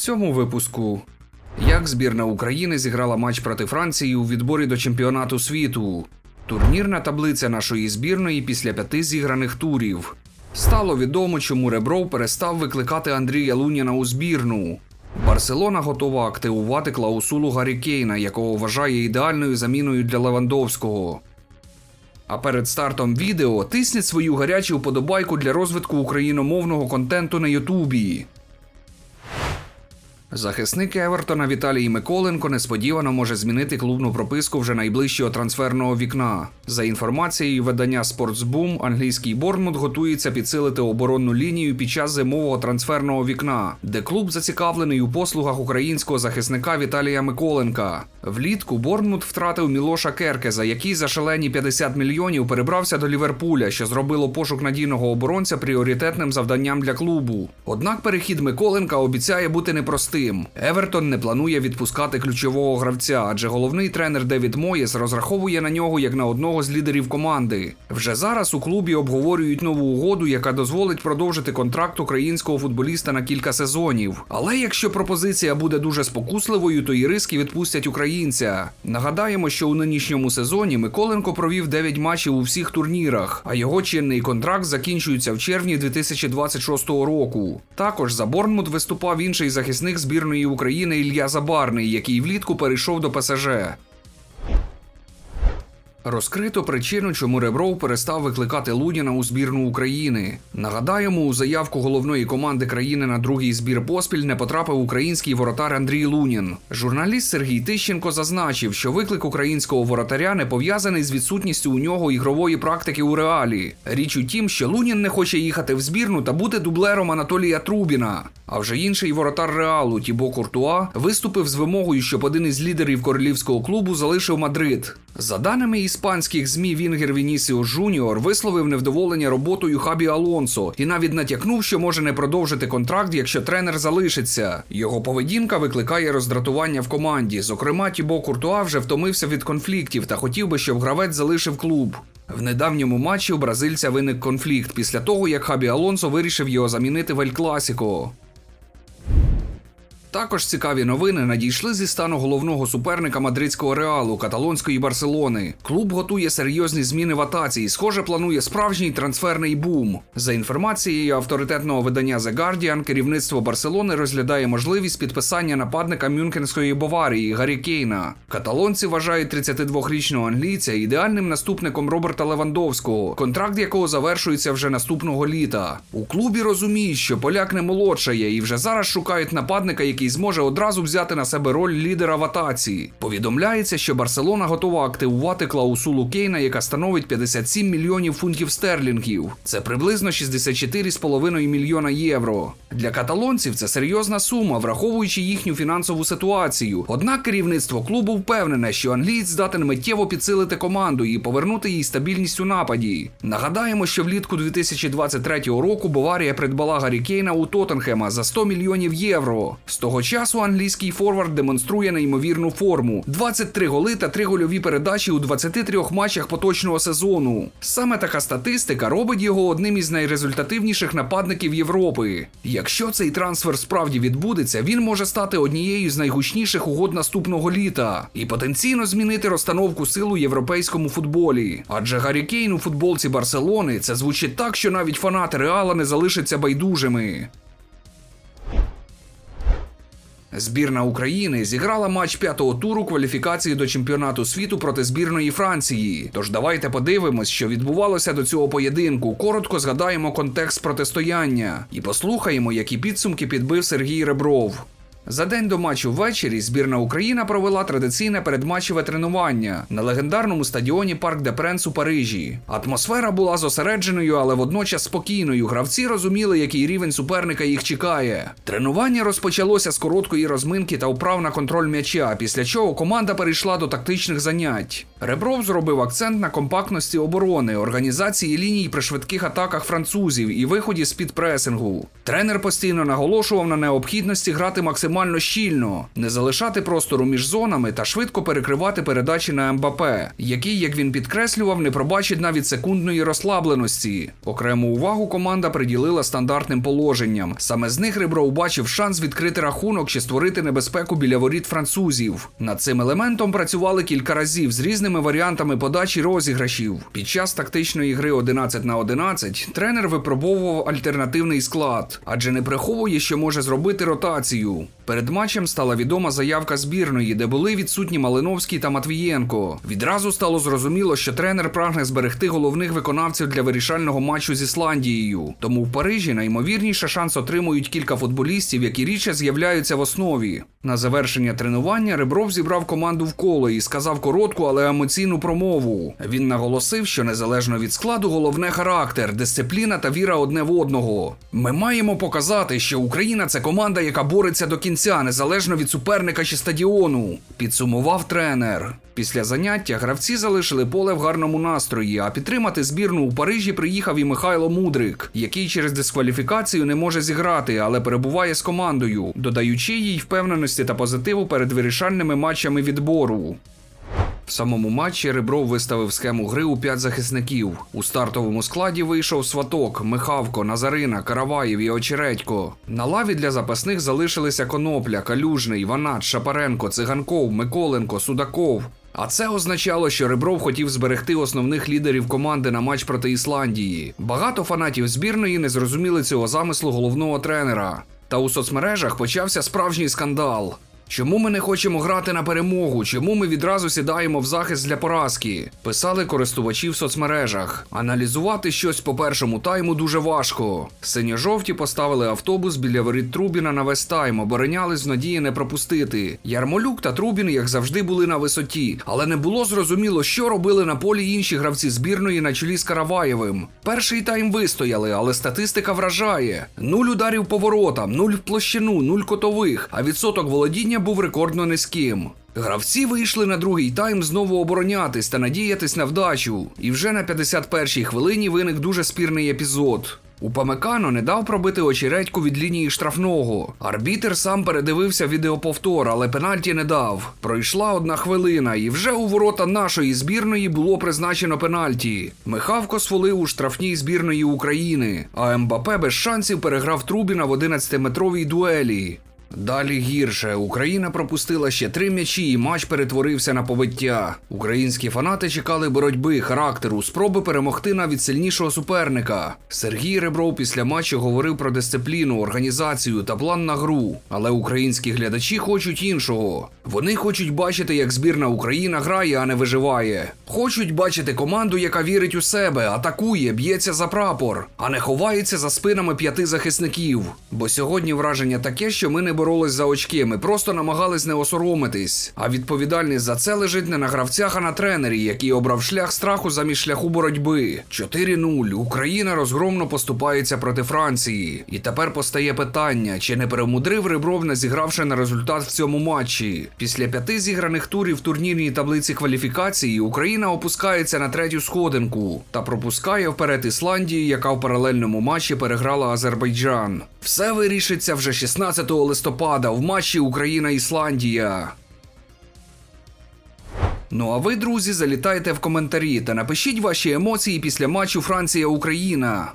цьому випуску. Як збірна України зіграла матч проти Франції у відборі до чемпіонату світу? Турнірна таблиця нашої збірної після п'яти зіграних турів. Стало відомо, чому Ребров перестав викликати Андрія Луніна у збірну. Барселона готова активувати клаусулу Гаррі Кейна, якого вважає ідеальною заміною для Левандовського. А перед стартом відео тисніть свою гарячу вподобайку для розвитку україномовного контенту на Ютубі. Захисник Евертона Віталій Миколенко несподівано може змінити клубну прописку вже найближчого трансферного вікна. За інформацією видання Sportsboom, англійський Борнмут готується підсилити оборонну лінію під час зимового трансферного вікна, де клуб зацікавлений у послугах українського захисника Віталія Миколенка. Влітку Борнмут втратив Мілоша Керкеза, який за шалені 50 мільйонів перебрався до Ліверпуля, що зробило пошук надійного оборонця пріоритетним завданням для клубу. Однак перехід Миколенка обіцяє бути непростим. Евертон не планує відпускати ключового гравця, адже головний тренер Девід Моєс розраховує на нього як на одного з лідерів команди. Вже зараз у клубі обговорюють нову угоду, яка дозволить продовжити контракт українського футболіста на кілька сезонів. Але якщо пропозиція буде дуже спокусливою, то і риски відпустять українця. Нагадаємо, що у нинішньому сезоні Миколенко провів 9 матчів у всіх турнірах, а його чинний контракт закінчується в червні 2026 року. Також за Борнмут виступав інший захисник збірної України Ілья Забарний, який влітку перейшов до ПСЖ. Розкрито причину, чому Ребров перестав викликати Луніна у збірну України. Нагадаємо, у заявку головної команди країни на другий збір поспіль не потрапив український воротар Андрій Лунін. Журналіст Сергій Тищенко зазначив, що виклик українського воротаря не пов'язаний з відсутністю у нього ігрової практики у реалі. Річ у тім, що Лунін не хоче їхати в збірну та бути дублером Анатолія Трубіна. А вже інший воротар реалу Тібо Куртуа виступив з вимогою, щоб один із лідерів королівського клубу залишив Мадрид. За даними іспанських змі, Вінгер Вінісіо Жуніор висловив невдоволення роботою Хабі Алонсо і навіть натякнув, що може не продовжити контракт, якщо тренер залишиться. Його поведінка викликає роздратування в команді. Зокрема, Тібо Куртуа вже втомився від конфліктів та хотів би, щоб гравець залишив клуб. В недавньому матчі у бразильця виник конфлікт після того, як Хабі Алонсо вирішив його замінити в Ель Класіко. Також цікаві новини надійшли зі стану головного суперника мадридського реалу каталонської Барселони. Клуб готує серйозні зміни в атаці і, схоже, планує справжній трансферний бум. За інформацією авторитетного видання The Guardian, керівництво Барселони розглядає можливість підписання нападника Мюнхенської Баварії Гаррі Кейна. Каталонці вважають 32-річного англійця ідеальним наступником Роберта Левандовського, контракт якого завершується вже наступного літа. У клубі розуміють, що поляк не молодшає і вже зараз шукають нападника, який зможе одразу взяти на себе роль лідера в атаці. Повідомляється, що Барселона готова активувати клаусулу Кейна, яка становить 57 мільйонів фунтів стерлінгів. Це приблизно 64,5 мільйона євро. Для каталонців це серйозна сума, враховуючи їхню фінансову ситуацію. Однак керівництво клубу впевнене, що англієць здатен миттєво підсилити команду і повернути їй стабільність у нападі. Нагадаємо, що влітку 2023 року Баварія придбала Гаррі Кейна у Тоттенхема за 100 мільйонів євро. З того часу англійський форвард демонструє неймовірну форму: 23 голи та 3 гольові передачі у 23 матчах поточного сезону. Саме така статистика робить його одним із найрезультативніших нападників Європи. Якщо цей трансфер справді відбудеться, він може стати однією з найгучніших угод наступного літа і потенційно змінити розстановку сил у європейському футболі. Адже Гаррі Кейн у футболці Барселони це звучить так, що навіть фанати Реала не залишаться байдужими. Збірна України зіграла матч п'ятого туру кваліфікації до чемпіонату світу проти збірної Франції. Тож давайте подивимось, що відбувалося до цього поєдинку. Коротко згадаємо контекст протистояння і послухаємо, які підсумки підбив Сергій Ребров. За день до матчу ввечері збірна Україна провела традиційне передматчеве тренування на легендарному стадіоні Парк де Пренс у Парижі. Атмосфера була зосередженою, але водночас спокійною. Гравці розуміли, який рівень суперника їх чекає. Тренування розпочалося з короткої розминки та вправ на контроль м'яча, після чого команда перейшла до тактичних занять. Ребров зробив акцент на компактності оборони, організації ліній при швидких атаках французів і виході з під пресингу. Тренер постійно наголошував на необхідності грати максимально максимально щільно, не залишати простору між зонами та швидко перекривати передачі на МБП, який, як він підкреслював, не пробачить навіть секундної розслабленості. Окрему увагу команда приділила стандартним положенням. Саме з них Ребро бачив шанс відкрити рахунок чи створити небезпеку біля воріт французів. Над цим елементом працювали кілька разів з різними варіантами подачі розіграшів. Під час тактичної гри 11 на 11 тренер випробовував альтернативний склад, адже не приховує, що може зробити ротацію. Перед матчем стала відома заявка збірної, де були відсутні Малиновський та Матвієнко. Відразу стало зрозуміло, що тренер прагне зберегти головних виконавців для вирішального матчу з Ісландією. Тому в Парижі найімовірніше шанс отримують кілька футболістів, які рідше з'являються в основі. На завершення тренування Ребров зібрав команду в коло і сказав коротку, але емоційну промову. Він наголосив, що незалежно від складу, головне характер, дисципліна та віра одне в одного. Ми маємо показати, що Україна це команда, яка бореться до кінця, незалежно від суперника чи стадіону. Підсумував тренер. Після заняття гравці залишили поле в гарному настрої, а підтримати збірну у Парижі приїхав і Михайло Мудрик, який через дискваліфікацію не може зіграти, але перебуває з командою, додаючи їй впевненості та позитиву перед вирішальними матчами відбору. В самому матчі Ребров виставив схему гри у п'ять захисників. У стартовому складі вийшов Сваток, Михавко, Назарина, Караваєв і Очередько. На лаві для запасних залишилися Конопля, Калюжний, Ванат, Шапаренко, Циганков, Миколенко, Судаков. А це означало, що Ребров хотів зберегти основних лідерів команди на матч проти Ісландії. Багато фанатів збірної не зрозуміли цього замислу головного тренера. Та у соцмережах почався справжній скандал. Чому ми не хочемо грати на перемогу? Чому ми відразу сідаємо в захист для поразки? Писали користувачі в соцмережах. Аналізувати щось по першому тайму дуже важко. Синьо-жовті поставили автобус біля воріт Трубіна на весь тайм, оборонялись в надії не пропустити. Ярмолюк та Трубін, як завжди, були на висоті, але не було зрозуміло, що робили на полі інші гравці збірної на чолі з Караваєвим. Перший тайм вистояли, але статистика вражає: нуль ударів по воротам, нуль в площину, нуль котових, а відсоток володіння був рекордно низьким. Гравці вийшли на другий тайм знову оборонятись та надіятись на вдачу. І вже на 51-й хвилині виник дуже спірний епізод. Упамекано не дав пробити очередьку від лінії штрафного. Арбітер сам передивився відеоповтор, але пенальті не дав. Пройшла одна хвилина, і вже у ворота нашої збірної було призначено пенальті. Михавко свалив у штрафній збірної України, а МБП без шансів переграв Трубіна в 11-метровій дуелі. Далі гірше. Україна пропустила ще три м'ячі, і матч перетворився на побиття. Українські фанати чекали боротьби, характеру, спроби перемогти навіть сильнішого суперника. Сергій Ребров після матчу говорив про дисципліну, організацію та план на гру. Але українські глядачі хочуть іншого. Вони хочуть бачити, як збірна Україна грає, а не виживає. Хочуть бачити команду, яка вірить у себе, атакує, б'ється за прапор, а не ховається за спинами п'яти захисників. Бо сьогодні враження таке, що ми не боролись за очки, ми просто намагались не осоромитись. А відповідальність за це лежить не на гравцях, а на тренері, який обрав шлях страху замість шляху боротьби. 4-0. Україна розгромно поступається проти Франції. І тепер постає питання: чи не перемудрив Ребров, не зігравши на результат в цьому матчі? Після п'яти зіграних турів в турнірній таблиці кваліфікації Україна опускається на третю сходинку та пропускає вперед Ісландію, яка в паралельному матчі переграла Азербайджан. Все вирішиться вже 16 листопада в матчі Україна-Ісландія. Ну а ви, друзі, залітайте в коментарі та напишіть ваші емоції після матчу Франція-Україна.